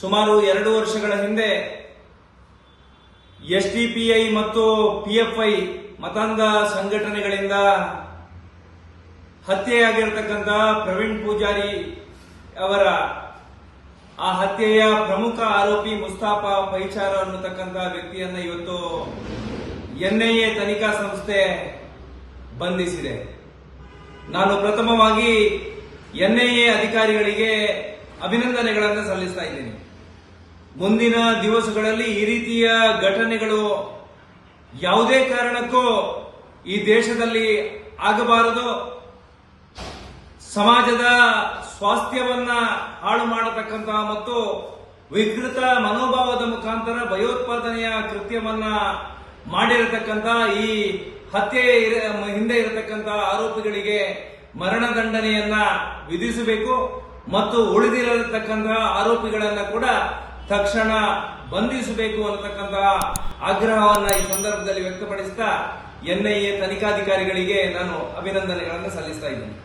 ಸುಮಾರು ಎರಡು ವರ್ಷಗಳ ಹಿಂದೆ ಎಸ್ ಡಿ ಪಿ ಐ ಮತ್ತು ಪಿ ಎಫ್ ಐ ಮತಾಂಧ ಸಂಘಟನೆಗಳಿಂದ ಹತ್ಯೆಯಾಗಿರ್ತಕ್ಕಂಥ ಪ್ರವೀಣ್ ಪೂಜಾರಿ ಅವರ ಆ ಹತ್ಯೆಯ ಪ್ರಮುಖ ಆರೋಪಿ ಮುಸ್ತಾಫಾ ಪೈಚಾರ ಅನ್ನತಕ್ಕಂಥ ವ್ಯಕ್ತಿಯನ್ನ ಇವತ್ತು ಎನ್ಐಎ ತನಿಖಾ ಸಂಸ್ಥೆ ಬಂಧಿಸಿದೆ. ನಾನು ಪ್ರಥಮವಾಗಿ ಎನ್ಐಎ ಅಧಿಕಾರಿಗಳಿಗೆ ಅಭಿನಂದನೆಗಳನ್ನು ಸಲ್ಲಿಸ್ತಾ ಇದ್ದೀನಿ. ಮುಂದಿನ ದಿವಸಗಳಲ್ಲಿ ಈ ರೀತಿಯ ಘಟನೆಗಳು ಯಾವುದೇ ಕಾರಣಕ್ಕೂ ಈ ದೇಶದಲ್ಲಿ ಆಗಬಾರದು. ಸಮಾಜದ ಸ್ವಾಸ್ಥ್ಯವನ್ನ ಹಾಳು ಮಾಡತಕ್ಕಂತಹ ಮತ್ತು ವಿಕೃತ ಮನೋಭಾವದ ಮುಖಾಂತರ ಭಯೋತ್ಪಾದನೆಯ ಕೃತ್ಯವನ್ನ ಮಾಡಿರತಕ್ಕಂತ ಈ ಹತ್ಯೆ ಹಿಂದೆ ಇರತಕ್ಕಂತ ಆರೋಪಿಗಳಿಗೆ ಮರಣದಂಡನೆಯನ್ನ ವಿಧಿಸಬೇಕು ಮತ್ತು ಉಳಿದಿರತಕ್ಕಂತಹ ಆರೋಪಿಗಳನ್ನ ಕೂಡ ತಕ್ಷಣ ಬಂಧಿಸಬೇಕು ಅನ್ನತಕ್ಕಂತಹ ಆಗ್ರಹವನ್ನ ಈ ಸಂದರ್ಭದಲ್ಲಿ ವ್ಯಕ್ತಪಡಿಸ್ತಾ ಎನ್ಐಎ ತನಿಖಾಧಿಕಾರಿಗಳಿಗೆ ನಾನು ಅಭಿನಂದನೆಗಳನ್ನು ಸಲ್ಲಿಸ್ತಾ ಇದ್ದೀನಿ.